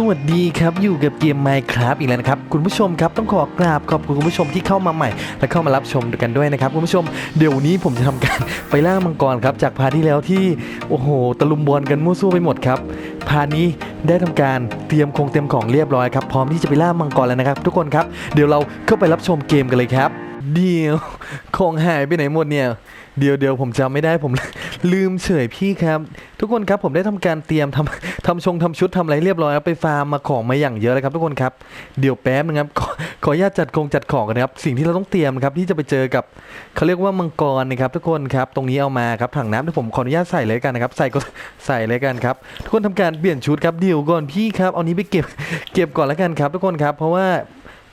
สวัสดีครับ อยู่กับเกม Minecraft อีกแล้วนะครับ คุณผู้ชมครับต้องขอกราบขอบคุณคุณผู้ชมที่เข้ามาใหม่ และเข้ามารับชมกันด้วยนะครับ คุณผู้ชมเดี๋ยววนนี้ผมจะทำการไปล่ามังกรครับ จากพาที่แล้วที่โอ้โหตะลุมบอลกันมั่วซั่วไปหมดครับ พานี้ได้ทำการเตรียมคงเตรียมของเรียบร้อยครับพร้อมที่จะไปล่ามังกรแล้วนะครับ ทุกคนครับเดี๋ยวเราเข้าไปรับชมเกมกันเลยครับ เดียวของหายไปไหนหมดเนี่ย เดี๋ยวเดี๋ยวผมจำไม่ได้ผมลืมเฉยพี่ครับ ทุกคนครับผมได้ทำการเตรียมทำทำชงทำชุดทำอะไรเรียบร้อยแล้วไปฟาร์มมาของมาอย่างเยอะเลยครับ ทุกคนครับเดี๋ยวแป๊บนึงครับ ขอขออนุญาตจัดคงจัดของกันนะครับ สิ่งที่เราต้องเตรียมครับที่จะไปเจอกับเขาเรียกว่ามังกรนะครับ ทุกคนครับตรงนี้เอามาครับถังน้ำที่ผมขออนุญาตใส่เลยกันนะครับ ใส่ก็ใส่เลยกันครับทุกคนทำการเปลี่ยนชุดครับเดี๋ยวก่อนพี่ครับเอานี้ไปเก็บเก็บก่อนแล้วกันครับ ทุกคนครับ เพราะว่า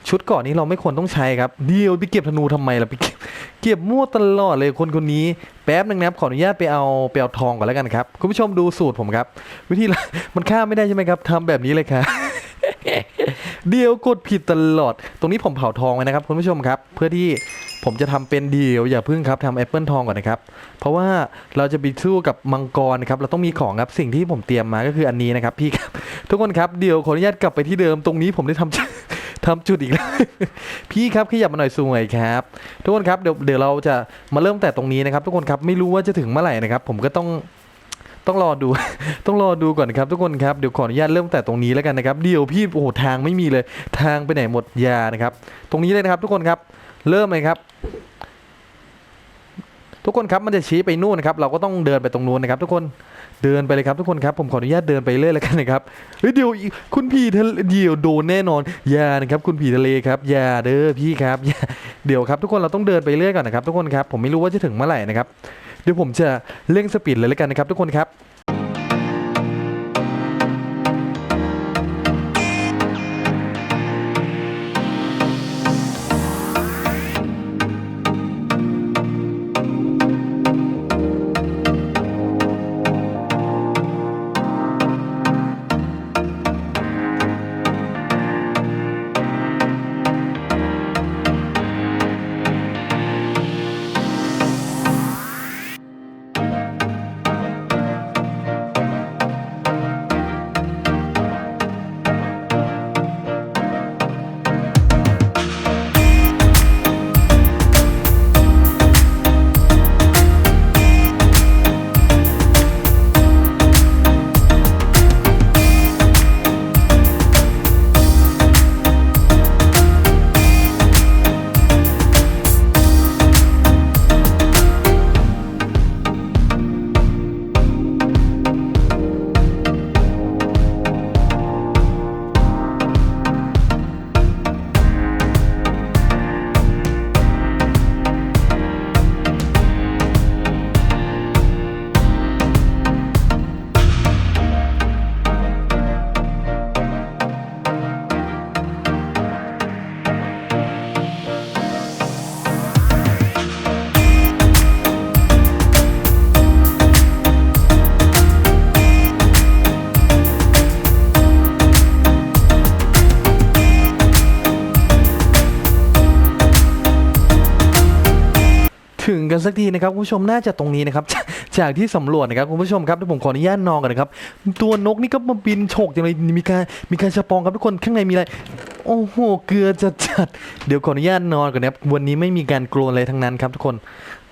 ชุดก่อนนี้เราไม่ควรต้องใช้ครับ เดี๋ยวไปเก็บธนูทำไมล่ะไปเก็บเก็บมั่วตลอดเลยคนคนนี้แป๊บหนึงนะครับขออนุญาตไปเอาไปเอาทองก่อนแล้วกันครับคุณผู้ชมดูสูตรผมครับ วิธีมันฆ่าไม่ได้ใช่ไหมครับทำแบบนี้เลยครับเดียวกดผิดตลอด ตรงนี้ผมเผาทองไว้นะครับคุณผู้ชมครับ เพื่อที่ผมจะทำเป็นเดียวอย่าพึ่งครับทำแอปเปิลทองก่อนนะครับ เพราะว่าเราจะไปสู้กับมังกรนะครับเราต้องมีของครับสิ่งที่ผมเตรียมมาก็คืออันนี้นะครับพี่ครับ ทุกคนครับเดี๋ยวขออนุญาตกลับไปที่เดิมตรงนี้ผมได้ทำ ทำจุดอีกแล้ว พี่ครับขยับมาหน่อยสวยครับ ทุกคนครับเดี๋ยวเดี๋ยวเราจะมาเริ่มแต่ตรงนี้นะครับ ทุกคนครับไม่รู้ว่าจะถึงเมื่อไหร่นะครับ ผมก็ต้องต้องรอดู ต้องรอดูก่อนครับทุกคนครับ เดี๋ยวขออนุญาตเริ่มแต่ตรงนี้แล้วกันนะครับ เดี๋ยวพี่โอ้โหทางไม่มีเลย ทางไปไหนหมดยานะครับ ตรงนี้เลยนะครับ ทุกคนครับ เริ่มเลยครับ ทุกคนครับมันจะชี้ไปนู่นนะครับเราก็ต้องเดินไปตรงนู้นนะครับ ทุกคนเดินไปเลยครับทุกคนครับผมขออนุญาตเดินไปเรื่อยแล้วกันนะครับเฮ้ยเดี๋ยวคุณผีทะเลเดี๋ยวโดนแน่นอนอย่านะครับคุณผีทะเลครับอย่าเด้อพี่ครับอย่าเดี๋ยวครับทุกคนเราต้องเดินไปเรื่อยก่อนนะครับ ทุกคนครับผมไม่รู้ว่าจะถึงเมื่อไหร่นะครับเดี๋ยวผมจะเร่งสปีดเลยแล้วกันนะครับ ทุกคนครับ สักทีนะครับคุณผู้ชมน่าจะตรงนี้นะครับจากจากที่สำรวจนะครับคุณผู้ชมครับเดี๋ยวผมขออนุญาตนอนกันนะครับตัวนกนี่ก็มาบินโฉกจังไรมีการมีการสปองครับทุกคนข้างในมีอะไรโอ้โหเกลือจะจัดเดี๋ยวขออนุญาตนอนก่อนนะครับวันนี้ไม่มีการกลัวอะไรทั้งนั้นครับทุกคน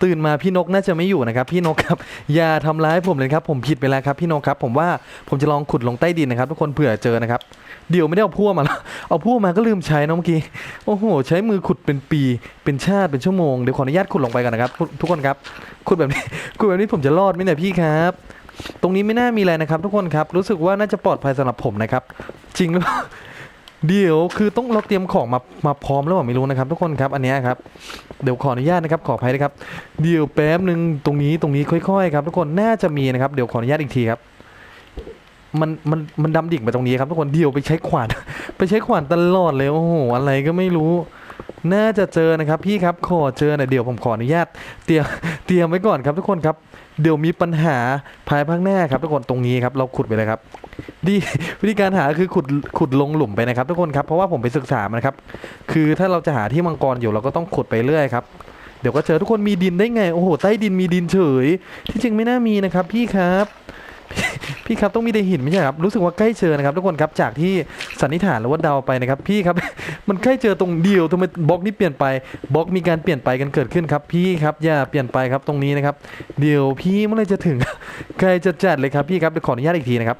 ตื่นมาพี่นกน่าจะไม่อยู่นะครับพี่นกครับอย่าทำร้ายผมเลยครับผมผิดไปแล้วครับพี่นกครับผมว่าผมจะลองขุดลงใต้ดินนะครับทุกคนเผื่อเจอนะครับเดี๋ยวไม่ได้เอาพั่วมาแล้วเอาพั่วมาก็ลืมใช้นะเมื่อกี้โอ้โหใช้มือขุดเป็นปีเป็นชาติเป็นชั่วโมงเดี๋ยวขออนุญาตขุดลงไปกันนะครับทุกทุกคนครับขุดแบบนี้ขุดแบบนี้ผมจะรอดไหมเนี่ยพี่ครับตรงนี้ไม่น่ามีอะไรนะครับ ทุกคนครับรู้สึกว่าน่าจะปลอดภัยสำหรับผมนะครับ จริงหรือเปล่า เดี๋ยวคือต้องเราเตรียมของมามาพร้อมแล้วเปล่าไม่รู้นะครับ ทุกคนครับอันนี้ครับเดี๋ยวขออนุญาตนะครับขออภัยนะครับเดี๋ยวแป๊บหนึ่งตรงนี้ตรงนี้ค่อยๆครับทุกคนน่าจะมีนะครับเดี๋ยวขออนุญาตอีกทีครับมันมันมันดำดิ่งไปตรงนี้ครับทุกคนเดี๋ยวไปใช้ขวาน ไปใช้ขวานตลอดเลยโอ้โหอะไรก็ไม่รู้ น่าจะเจอนะครับ พี่ครับขอเจอหน่อยเดี๋ยวผมขออนุญาต เตรียมเตรียมไว้ก่อนครับทุกคนครับ เดี๋ยวมีปัญหาภายภาคหน้าครับทุกคนตรงนี้ครับเราขุดไปเลยครับ ดีวิธีการหาคือขุดขุดลงหลุมไปนะครับ ทุกคนครับเพราะว่าผมไปศึกษามานะครับ คือถ้าเราจะหาที่มังกรอยู่เราก็ต้องขุดไปเรื่อยครับเดี๋ยวก็เจอทุกคนมีดินได้ไงโอ้โหใต้ดินมีดินเฉย ที่จริงไม่น่ามีนะครับ พี่ครับ พี่ครับต้องมีแต่หินไม่ใช่ครับรู้สึกว่าใกล้เจอนะครับ ทุกคนครับจากที่สันนิษฐานหรือว่าเดาไปนะครับ พี่ครับ มันใกล้เจอตรงเดียวทำไมบล็อกนี้เปลี่ยนไปบล็อกมีการเปลี่ยนไปกันเกิดขึ้นครับ พี่ครับอย่าเปลี่ยนไปครับตรงนี้นะครับ เดี๋ยวพี่เมื่อไรจะถึงใกล้จะจัดเลยครับพี่ครับเดี๋ยวขออนุญาตอีกทีนะครับ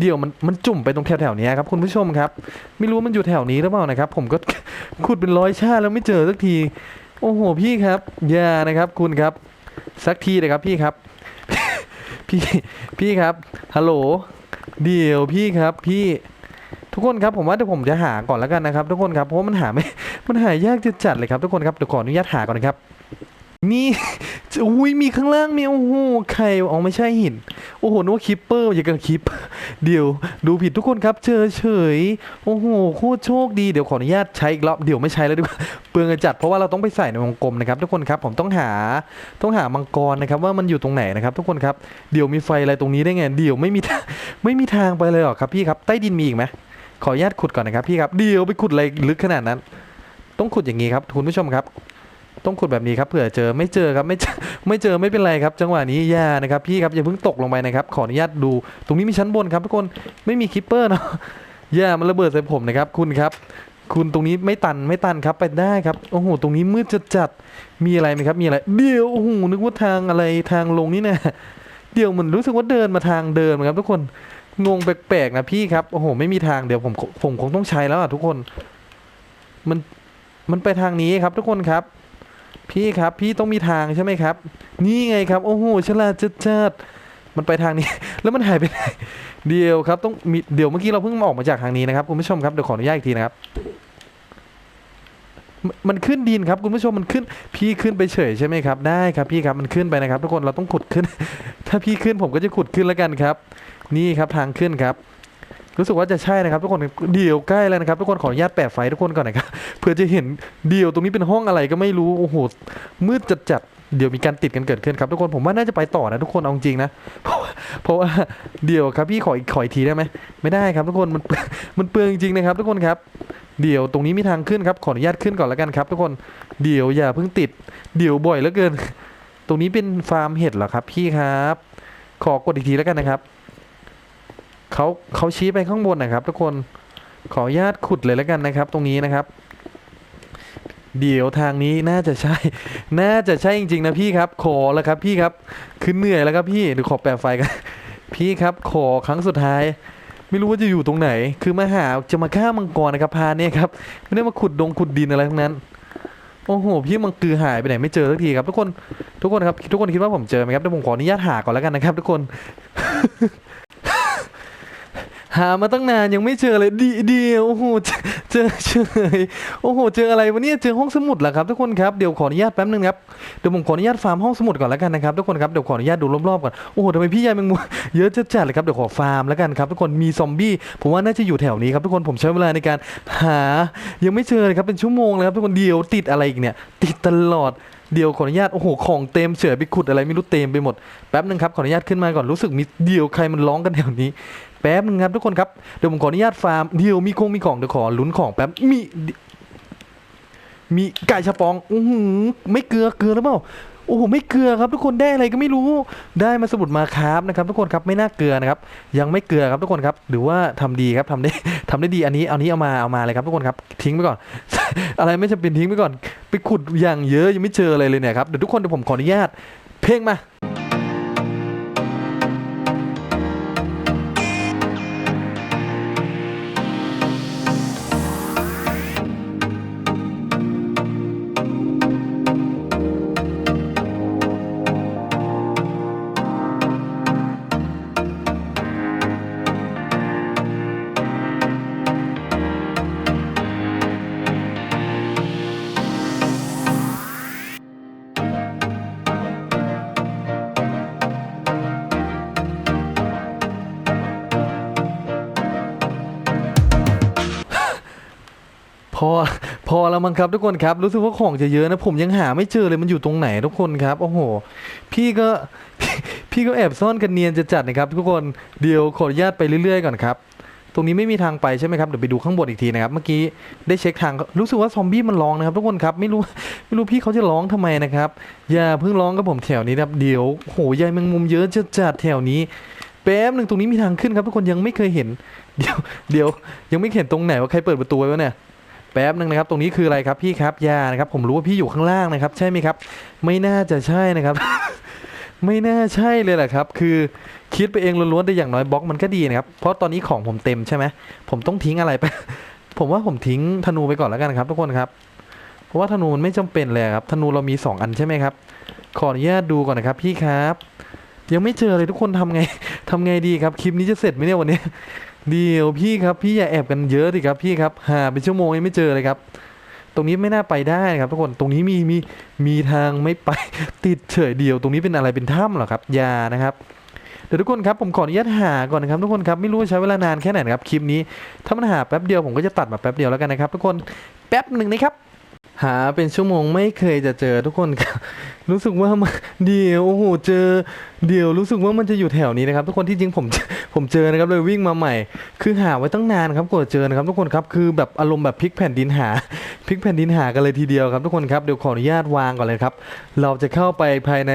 เดี๋ยวมันมันจุ่มไปตรงแถวๆเนี้ยครับคุณผู้ชมครับ ไม่รู้ว่ามันอยู่แถวนี้หรือเปล่านะครับ ผมก็ขุดเป็นร้อยชาติแล้วไม่เจอสักที โอ้โหพี่ครับอย่านะครับคุณครับ สักทีเลยครับพี่ครับ พี่พี่ครับฮัลโหลเดี๋ยวพี่ครับพี่ทุกคนครับผมว่าเดี๋ยวผมจะหาก่อนแล้วกันนะครับ ทุกคนครับเพราะมันหาไม่มันหายากจะจัดเลยครับทุกคนครับเดี๋ยวขออนุญาตหาก่อนนะครับ นี่อุ้ยมีข้างล่างมีโอ้โหไข่อ๋อไม่ใช่หิน โอ้โหนึกว่าคิปเปอร์อย่ากับคิป เดี๋ยวดูผิดทุกคนครับเจอเฉยโอ้โหโคตรโชคดีเดี๋ยวขออนุญาตใช้อีกรอบเดี๋ยวไม่ใช้แล้วดีกว่าเปลืองจะจัดเพราะว่าเราต้องไปใส่ในวงกลมนะครับ ทุกคนครับผมต้องหาต้องหามังกรนะครับว่ามันอยู่ตรงไหนนะครับ ทุกคนครับเดี๋ยวมีไฟอะไรตรงนี้ได้ไงเดี๋ยวไม่มีไม่มีทางไปเลยหรอครับพี่ครับใต้ดินมีอีกไหมขออนุญาตขุดก่อนนะครับพี่ครับเดี๋ยวไปขุดอะไรลึกขนาดนั้น ต้องขุดอย่างนี้ครับคุณผู้ชมครับ ต้องขุดแบบนี้ครับเผื่อเจอไม่เจอครับไม่เจอไม่เจอไม่เป็นไรครับ จังหวะนี้อย่านะครับพี่ครับอย่าเพิ่งตกลงไปนะครับขออนุญาตดู ตรงนี้มีชั้นบนครับทุกคนไม่มีคิปเปอร์เนาะอย่ามันระเบิดใส่ผมนะครับคุณครับ คุณตรงนี้ไม่ตันไม่ตันครับไปได้ครับโอ้โหตรงนี้มืดจัดจัดมีอะไรไหมครับมีอะไรเดี๋ยวโอ้โหนึกว่าทางอะไรทางลงนี่นะเดี๋ยวเหมันรู้สึกว่าเดินมาทางเดินครับ ทุกคนงงแปลกๆนะพี่ครับโอ้โหไม่มีทางเดี๋ยวผมผมคงต้องใช้แล้วอะทุกคน มันมันไปทางนี้ครับทุกคนครับ พี่ครับพี่ต้องมีทางใช่ไหมครับ นี่ไงครับโอ้โหฉลาดจัดจัดมันไปทางนี้ แล้วมันหายไปไหนเดียวครับต้องมีเดี๋ยวเมื่อกี้เราเพิ่งออกมาจากทางนี้นะครับคุณผู้ชมครับเดี๋ยวขออนุญาตอีกทีนะครับมมันขึ้นดินครับคุณผู้ชมมันขึ้น พี่ขึ้นไปเฉยใช่ไหมครับได้ครับพี่ครับมันขึ้นไปนะครับ ทุกคนเราต้องขุดขึ้น ถ้าพี่ขึ้นผมก็จะขุดขึ้นแล้วกันครับ นี่ครับทางขึ้นครับ รู้สึกว่าจะใช่นะครับทุกคนเดี๋ยวใกล้แล้วนะครับทุกคนขออนุญาตแปะไฟทุกคนก่อนนะครับเพื่อจะเห็นเดี่ยวตรงนี้เป็นห้องอะไรก็ไม่รู้โอ้โหมืดจัดจัดเดี๋ยวมีการติดกันเกิดขึ้นครับทุกคนผมว่าน่าจะไปต่อนะทุกคนเอาจริงนะเพราะว่าเพราะว่าเดี๋ยวครับพี่ขออีกขออีกทีได้ไหมไม่ได้ครับทุกคนมันมันเปลืองจริงๆนะครับ ทุกคนครับ เดี๋ยวตรงนี้มีทางขึ้นครับขออนุญาตขึ้นก่อนแล้วกันครับ ทุกคนเดี๋ยวอย่าเพิ่งติด เดี๋ยวบ่อยเหลือเกิน ตรงนี้เป็นฟาร์มเห็ดเหรอครับ พี่ครับ ขอกดอีกทีแล้วกันนะครับ เขาเขาชี้ไปข้างบนนะครับ ทุกคนขออนุญาตขุดเลยแล้วกันนะครับ ตรงนี้นะครับ เดี๋ยวทางนี้น่าจะใช่ น่าจะใช่จริงๆนะพี่ครับ ขอแล้วครับพี่ครับคือเหนื่อยแล้วครับพี่เดี๋ยวขอแปะไฟกันพี่ครับขอครั้งสุดท้าย ไม่รู้ว่าจะอยู่ตรงไหน คือมาหาจะมาฆ่ามังกรนะครับพาเนี่ยครับไม่ได้มาขุดดงขุดดินอะไรทั้งนั้นโอ้โหพี่มังกือหายไปไหนไม่เจอสักทีครับ ทุกคนทุกคนครับ ทุกคนคิดว่าผมเจอไหมครับเดี๋ยวผมขออนุญาตหาก่อนแล้วกันนะครับ ทุกคน หามาตั้งนานยังไม่เจอเลยดีเดียวโอ้โหเจอเจอเฉยโอ้โหเจออะไรวะเนี่ยเจอห้องสมุดเหรอครับทุกคนครับเดี๋ยวขออนุญาตแป๊บนึงครับเดี๋ยวผมขออนุญาตฟาร์มห้องสมุดก่อนแล้วกันนะครับทุกคนครับเดี๋ยวขออนุญาตดูรอบๆก่อนโอ้โหทำไมพี่ยายแมงมุมเยอะจัดๆเลยครับเดี๋ยวขอฟาร์มแล้วกันครับทุกคนมีซอมบี้ผมว่าน่าจะอยู่แถวนี้ครับทุกคนผมใช้เวลาในการหายังไม่เจอเลยครับเป็นชั่วโมงเลยครับทุกคนเดียวติดอะไรอีกเนี่ยติดตลอดเดี๋ยวขออนุญาตโอ้โหของเต็มเฉยไปขุดอะไรไม่รู้เต็มไปหมดแป๊บนึงครับขออนุญาตขึ้นมาก่อนรู้สึกมีเดียวใครมันร้องกันแถวนี้ แป๊บนึงครับทุกคนครับ เดี๋ยวผมขออนุญาตฟาร์มเดี๋ยวมีคงมีของเดี๋ยวขอลุ้นของแป๊บมีมีไก่ชะปองอือหือไม่เกลือเกลือหรือเปล่าโอ้โหไม่เกลือครับทุกคนได้อะไรก็ไม่รู้ได้มาสมุดมาครับนะครับ ทุกคนครับไม่น่าเกลือนะครับ ยังไม่เกลือครับทุกคนครับ หรือว่าทำดีครับทำได้ทำได้ดีอันนี้เอานี้เอามาเอามาเลยครับทุกคนครับทิ้งไปก่อน อะไรไม่จำเป็นทิ้งไปก่อน ไปขุดอย่างเยอะยังไม่เจออะไรเลยเนี่ยครับเดี๋ยวทุกคนเดี๋ยวผมขออนุญาต เพลงมา พอพอแล้วมั้งครับทุกคนครับ รู้สึกว่าของจะเยอะนะ ผมยังหาไม่เจอเลยมันอยู่ตรงไหนทุกคนครับ โอ้โห พี่ก็พี่ก็แอบซ่อนกันเนียนจะจัดนะครับ ทุกคนเดี๋ยวขออนุญาตไปเรื่อยๆก่อนครับ ตรงนี้ไม่มีทางไปใช่ไหมครับเดี๋ยวไปดูข้างบนอีกทีนะครับ เมื่อกี้ได้เช็คทางรู้สึกว่าซอมบี้มันร้องนะครับ ทุกคนครับไม่รู้ไม่รู้พี่เขาจะร้องทำไมนะครับอย่าเพิ่งร้องกับผมแถวนี้นะครับเดี๋ยวโหยายแมงมุมเยอะจะจัดแถวนี้แป๊บหนึ่งตรงนี้มีทางขึ้นครับทุกคนยังไม่เคยเห็น เดี๋ยวเดี๋ยวยังไม่เห็นตรงไหนว่าใครเปิดประตูไว้เนี่ย แป๊บหนึ่งนะครับ ตรงนี้คืออะไรครับพี่ครับยานะครับ ผมรู้ว่าพี่อยู่ข้างล่างนะครับ ใช่ไหมครับ ไม่น่าจะใช่นะครับ ไม่น่าใช่เลยแหละครับ คือคิดไปเองล้วนๆแต่อย่างน้อยบล็อกมันก็ดีนะครับ เพราะตอนนี้ของผมเต็มใช่ไหมผมต้องทิ้งอะไรไป ผมว่าผมทิ้งธนูไปก่อนแล้วกันครับ ทุกคนครับ เพราะว่าธนูมันไม่จำเป็นเลยครับ ธนูเรามีสองอันใช่ไหมครับ ขออนุญาตดูก่อนนะครับ พี่ครับ ยังไม่เจอเลยทุกคนทำไงทำไงดีครับ คลิปนี้จะเสร็จไหมเนี่ยวันนี้ เดี๋ยวพี่ครับพี่อย่าแอบกันเยอะดิครับพี่ครับหาเป็นชั่วโมงยังไม่เจอเลยครับ ตรงนี้ไม่น่าไปได้ครับทุกคนตรงนี้มีมีมีทางไม่ไปติดเฉยเดียว ตรงนี้เป็นอะไรเป็นถ้ำเหรอครับยานะครับเดี๋ยวทุกคนครับผมขออนุญาตหาก่อนนะครับทุกคนครับไม่รู้ใช้เวลานานแค่ไหนนครับคลิปนี้ถ้ามันหาแป๊บเดียวผมก็จะตัดมาแป๊บเดียวแล้วกันนะครับทุกคนแป๊บหนึ่งนะครับ หาเป็นชั่วโมงไม่เคยจะเจอทุกคนครับรู้สึกว่ามันเดี๋ยวโอ้โหเจอ เดี๋ยวรู้สึกว่ามันจะอยู่แถวนี้นะครับ ทุกคนที่จริงผมผมเจอนะครับเลยวิ่งมาใหม่ คือหาไว้ตั้งนานครับกว่าจะเจอนะครับทุกคนครับคือแบบอารมณ์แบบพลิกแผ่นดินหาพลิกแผ่นดินหากันเลยทีเดียวครับ ทุกคนครับเดี๋ยวขออนุญาตวางก่อนเลยครับ เราจะเข้าไปภายใน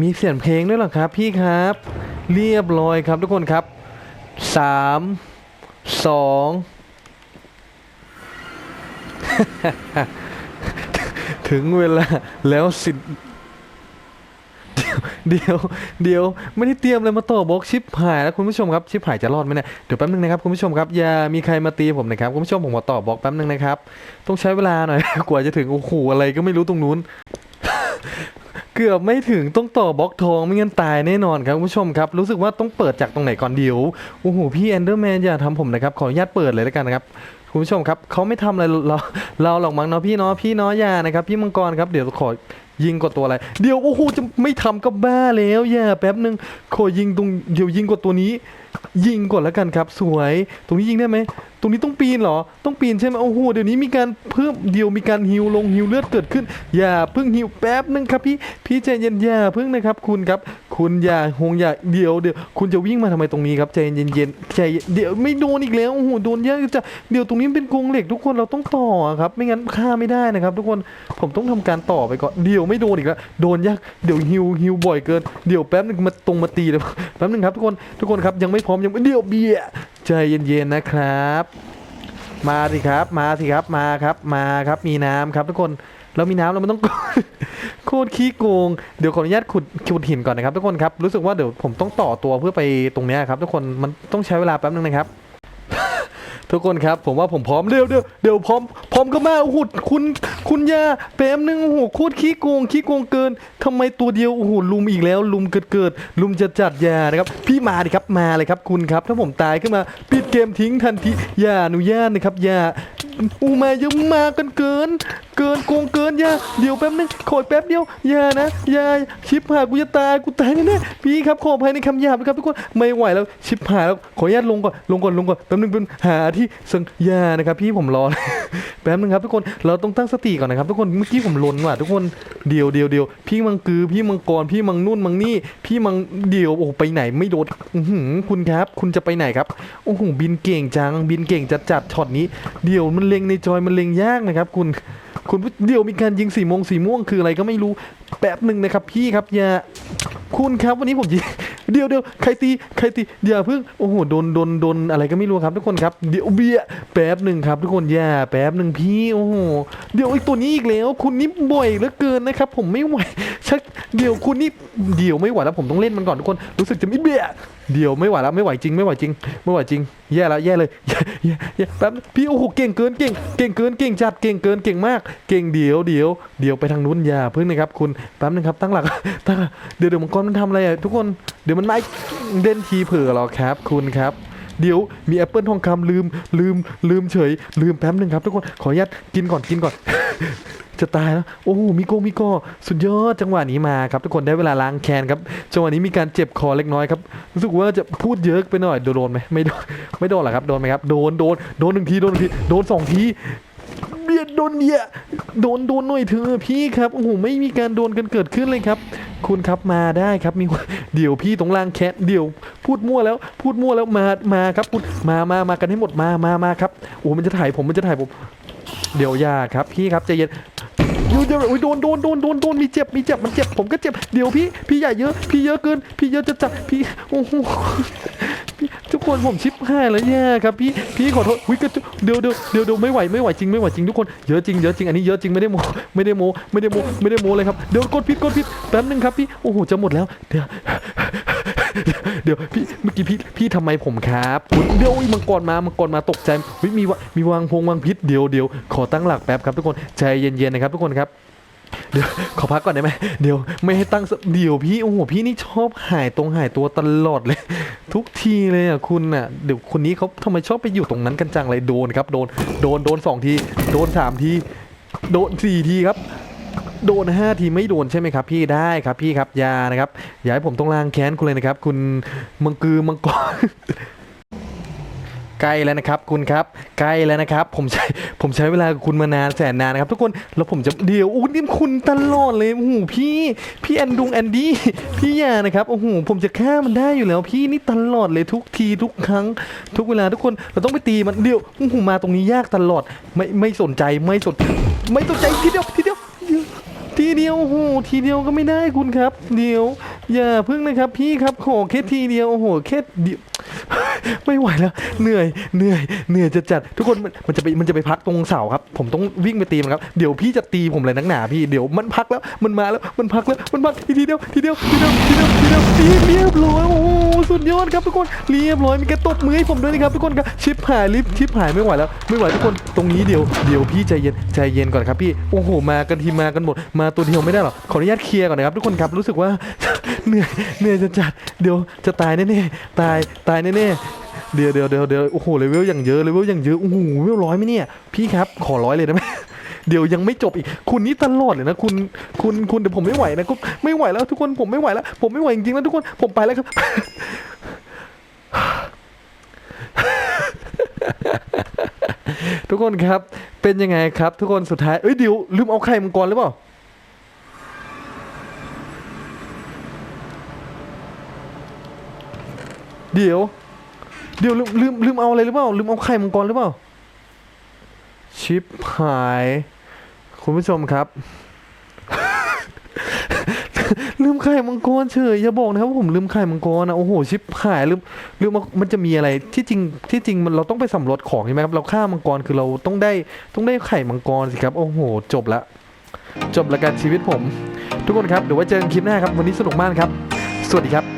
มีเสียงเพลงด้วยหรอครับ พี่ครับ เรียบร้อยครับทุกคนครับสามสอง ถึงเวลาแล้วสิเดี๋ยวเดี๋ยวไม่ได้เตรียมเลยมาต่อบล็อกชิปหายแล้วคุณผู้ชมครับชิปหายจะรอดไหมเนี่ยเดี๋ยวแป๊บนึงนะครับคุณผู้ชมครับอย่ามีใครมาตีผมนะครับคุณผู้ชมผมขอต่อบล็อกแป๊บนึงนะครับต้องใช้เวลาหน่อยกว่าจะถึงโอ้โหอะไรก็ไม่รู้ตรงนู้น เกือบไม่ถึงต้องต่อบล็อกทองไม่งั้นตายแน่นอนครับคุณผู้ชมครับรู้สึกว่าต้องเปิดจากตรงไหนก่อนเดี๋ยวโอ้โหพี่แอนเดอร์แมนอย่าทำผมนะครับขออนุญาตเปิดเลยแล้วกันนะครับ คุณผู้ชมครับเขาไม่ทำอะไรเราเราหรอกมั้งเนาะพี่เนาะพี่เนาะย่านะครับพี่มังกรครับเดี๋ยวขอยิงกดตัวอะไร เดี๋ยวโอ้โหจะไม่ทำก็บ้าแล้วอย่าแป๊บนึงขอยิงตรงเดี๋ยวยิงกดตัวนี้ ยิงก่อนแล้วกันครับ สวย ตรงนี้ยิงได้ไหมตรงนี้ต้องปีนเหรอ ต้องปีนใช่ไหมโอ้โห เดี๋ยวนี้มีการเพิ่มเดี๋ยวมีการฮิวลงฮิวเลือดเกิดขึ้น อย่าเพิ่งฮิวแป๊บนึงครับพี่ พี่ใจเย็นอย่าเพิ่งนะครับ คุณครับ คุณอย่าหงอย่าเดี๋ยวเดี๋ยวคุณจะวิ่งมาทำไมตรงนี้ครับใจเย็นเย็นๆใจเดี๋ยวไม่โดนอีกแล้ว โอ้โห โดนเยอะจะเดี๋ยวตรงนี้เป็นกรงเหล็กทุกคนเราต้องต่อครับ ไม่งั้นฆ่าไม่ได้นะครับ ทุกคน ผมต้องทำการต่อไปก่อน เดี๋ยวไม่โดนอีกแล้ว โดนยาก เดี๋ยวฮิวฮิวบ่อยเกิน เดี๋ยวแป๊บนึงมาตรงมาตีเลยแป๊บนึงครับทุกคน ทุกคนครับยังไม่พร้อมยังเดี๋ยวเบีย ใจเย็นๆนะครับ มาสิครับ มาสิครับ มาครับ มาครับ มีน้ำครับทุกคน เรามีน้ำเราไม่ต้องโคตรขี้โกง เดี๋ยวขออนุญาตขุดขุดหินก่อนนะครับทุกคนครับ รู้สึกว่าเดี๋ยวผมต้องต่อตัวเพื่อไปตรงนี้ครับทุกคน มันต้องใช้เวลาแป๊บนึงนะครับ ทุกคนครับผมว่าผมพร้อมเดี๋ยวเดี๋ยวเดี๋ยวพร้อมพร้อมก็มาโอ้โหคุณคุณยาแป๊บนึงโอ้โหโคตรขี้โกงขี้โกงเกินทำไมตัวเดียวโอ้โหลุมอีกแล้ว ลุมเกิดเกิดลุมจะจัดยานะครับพี่มาดิครับมาเลยครับคุณครับ ถ้าผมตายขึ้นมาปิดเกมทิ้งทันทีอย่าอนุญาตนะครับอย่าอูมาเยอะมากันเกิน เกินโกงเกินอย่าเดี๋ยวแป๊บนึงขอแป๊บเดียวอย่านะอย่าชิปหายกูจะตายกูตายแน่ๆพี่ครับขออภัยในคำหยาบนะครับทุกคนไม่ไหวแล้วชิปหายแล้วขออนุญาตลงก่อนลงก่อนลงก่อนแป๊บนึงเป็นหาที่สัญญานะครับพี่ผมรอแป๊บนึงครับทุกคนเราต้องตั้งสติก่อนนะครับทุกคนเมื่อกี้ผมลนว่ะทุกคนเดียวเดียวเดียวพี่มังกือพี่มังกรพี่มังนู่นมังนี่พี่มังเดียวโอ้ไปไหนไม่โดนคุณครับ คุณจะไปไหนครับโอ้โหบินเก่งจังบินเก่งจัดจัดช็อตนี้ เดี๋ยวมันเล็งในจอยมันเล็งยากนะครับคุณ คุณเดี๋ยวมีการยิงสีมงสีม่วงคืออะไรก็ไม่รู้แป๊บหนึ่งนะครับพี่ครับอย่าคุณครับวันนี้ผมยิงเดี๋ยวเดี๋ยวใครตีใครตีอย่าเพิ่งโอ้โหโดนโดนโดนอะไรก็ไม่รู้ครับทุกคนครับเดี๋ยวเบียแป๊บหนึ่งครับ ทุกคนอย่าแป๊บหนึ่งพี่โอ้โหเดี๋ยวไอ้ตัวนี้อีกแล้ว คุณนี่บ่อยเหลือเกินนะครับ ผมไม่ไหวชักเดี๋ยวคุณนี่เดี๋ยวไม่ไหวแล้วผมต้องเล่นมันก่อนทุกคนรู้สึกจะไม่เบีย เดี๋ยวไม่ไหวแล้วไม่ไหวจริงไม่ไหวจริงไม่ไหวจริง แย่แล้วแย่เลยแย่แย่แป๊บพี่โอ้โหเก่งเกินเก่งเก่งเกินเก่งจัดเก่งเกินเก่งมาก เก่งเดี๋ยวเดี๋ยวเดี๋ยวไปทางนู้นอย่าเพิ่งนะครับคุณแป๊บนึงครับตั้งหลักตั้งเดี๋ยวเดี๋ยวมังกรมันทำอะไรอะทุกคนเดี๋ยวมันไม่เด่นทีเผื่อหรอครับคุณครับ เดี๋ยวมีแอปเปิลทองคำลืมลืมลืมเฉย ลืมแป๊บนึงครับทุกคนขออนุญาตกินก่อนกินก่อน จะตายแล้วโอ้โหมีโกมีโกสุดยอดจังหวะนี้มาครับ ทุกคนได้เวลาล้างแคนครับจังหวะนี้มีการเจ็บคอเล็กน้อยครับรู้สึกว่าจะพูดเยอะไปหน่อยโดนไหมไม่โดนไม่โดนหรอครับโดนไหมครับโดนโดนโดนหนึ่งทีโดนหนึ่งทีโดนสองที นเบียโดนโดนหน่อยเธอะพี่ครับโอ้โหไม่มีการโดนกันเกิดขึ้นเลยครับ คุณครับมาได้ครับมีเดี๋ยวพี่ตรงล่างแคทเดี๋ยวพูดมั่วแล้ว พูดมั่วแล้วมามาครับพูดมามามากันให้หมดมามามาครับโอ้มันจะถ่ายผมมันจะถ่ายผม เดี๋ยวยาครับพี่ครับใจเย็น เดี๋ยวเดี๋ยวโอ้ยโดนโดนโดนโดนโดนมีเจ็บมีเจ็บมันเจ็บผมก็เจ็บเดี๋ยวพี่พี่ใหญ่เยอะพี่เยอะเกินพี่เยอะจะจับพี่โอ้โหทุกคนผมชิปห้าแล้วแย่ครับพี่พี่ขอโทษวิกระจุเดี๋ยวเดี๋ยวเดี๋ยวเดี๋ยวไม่ไหวไม่ไหวจริงไม่ไหวจริงทุกคนเยอะจริงเยอะจริงอันนี้เยอะจริงไม่ได้โมไม่ได้โมไม่ได้โมไม่ได้โมเลยครับเดี๋ยวกดผิดกดผิดแป๊บนึงครับพี่โอ้โหจะหมดแล้วเดี๋ยว เดี๋ยวพี่เมื่อกี้พี่พี่ทำไมผมครับเดี๋ยวมังกรมามังกรมาตกใจเฮ้ยมีวะมีวางพงวางพิษเดี๋ยวเดี๋ยวขอตั้งหลักแป๊บครับทุกคนใจเย็นๆนะครับทุกคนครับเดี๋ยวขอพักก่อนได้ไหมเดี๋ยวไม่ให้ตั้งเดี๋ยวพี่โอ้โหพี่นี่ชอบหายตรงหายตัวตลอดเลย ทุกทีเลยอะคุณอะเดี๋ยวคนนี้เขาทำไมชอบไปอยู่ตรงนั้นกันจังเลยโดนครับ โดนโดนโดนสองที โดนสามที โดนสี่ทีครับ โดนห้าทีไม่โดนใช่ไหมครับพี่ได้ครับพี่ครับยานะครับอย่าให้ผมต้องล้างแค้นคุณเลยนะครับ คุณมังกือมังกรใกล้แล้วนะครับคุณครับใกล้แล้วนะครับ ผมใช้ผมใช้เวลากับคุณมานานแสนนานนะครับ ทุกคนแล้วผมจะเดี๋ยวอู้นี่คุณตลอดเลยโอ้โหพี่พี่แอนดุงแอนดี้พี่ยานะครับโอ้โหผมจะฆ่ามันได้อยู่แล้ว พี่นี่ตลอดเลยทุกทีทุกครั้ง ทุกเวลาทุกคนเราต้องไปตีมันเดี๋ยวโอ้โหมาตรงนี้ยากตลอดไม่ไม่สนใจไม่สนไม่สนใจทีเดียวทีเดียว ทีเดียวโอ้โหทีเดียวก็ไม่ได้คุณครับ เดียว อย่าพึ่งนะครับ พี่ครับขอแค่ทีเดียวโอ้โหแค่เดียว ไม่ไหวแล้ว เหนื่อยเหนื่อยเหนื่อยจะจัดทุกคนมันมันจะไปมันจะไปพักตรงเสาครับ ผมต้องวิ่งไปตีมันครับเดี๋ยวพี่จะตีผมเลยนักหนาพี่เดี๋ยวมันพักแล้วมันมาแล้วมันพักแล้วมันพักอีกทีเดียวทีเดียวทีเดียวทีเดียวทีเดียวทีเรียบร้อยโอ้สุดยอดครับทุกคนเรียบร้อยมีกระตบมือให้ผมด้วยนะครับทุกคนครับชิปหายลิฟชิปหายไม่ไหวแล้วไม่ไหวทุกคนตรงนี้เดี๋ยวเดี๋ยวพี่ใจเย็นใจเย็นก่อนครับพี่โอ้โหมากันทีมากันหมด มาตัวเดียวไม่ได้หรอกขออนุญาตเคลียร์ก่อนนะครับทุกคนครับรู้สึกว่าเหนื่อยเหนื่อยจะจัดเดี๋ยวจะตายแน่ๆตายตายแน่ๆเดี๋ยวเดี๋ยวเดี๋ยวเดี๋ยวโอ้โหเลเวลอย่างเยอะเลเวลอย่างเยอะโอ้โหเลเวลร้อยไหมเนี่ยพี่ครับขอร้อยเลยได้ไหมเดี๋ยวยังไม่จบอีก คุณนี่ตลอดเลยนะ คุณ คุณ คุณเดี๋ยวผมไม่ไหวนะคุณไม่ไหวแล้วทุกคนผมไม่ไหวแล้ว ผมไม่ไหวจริงๆแล้วทุกคนผมไปแล้วครับ ทุกคนครับ เป็นยังไงครับ ทุกคนสุดท้าย เอ้ยเดี๋ยวลืมเอาไข่มังกรหรือเปล่า เดี๋ยว เดี๋ยวลืมลืมลืมเอาอะไรหรือเปล่าลืมเอาไข่มังกรหรือเปล่า ชิปหาย คุณผู้ชมครับ ลืมไข่มังกรเฉยอย่าบอกนะครับว่าผมลืมไข่มังกรนะโอ้โหชิปหายลืมลืมเอามันจะมีอะไรที่จริงที่จริงมันเราต้องไปสำรวจของใช่ไหมครับเราฆ่ามังกรคือเราต้องได้ต้องได้ไข่มังกรสิครับ โอ้โห จบละจบละกันชีวิตผม ทุกคนครับเดี๋ยวไว้เจอกันคลิปหน้าครับ วันนี้สนุกมากครับ สวัสดีครับ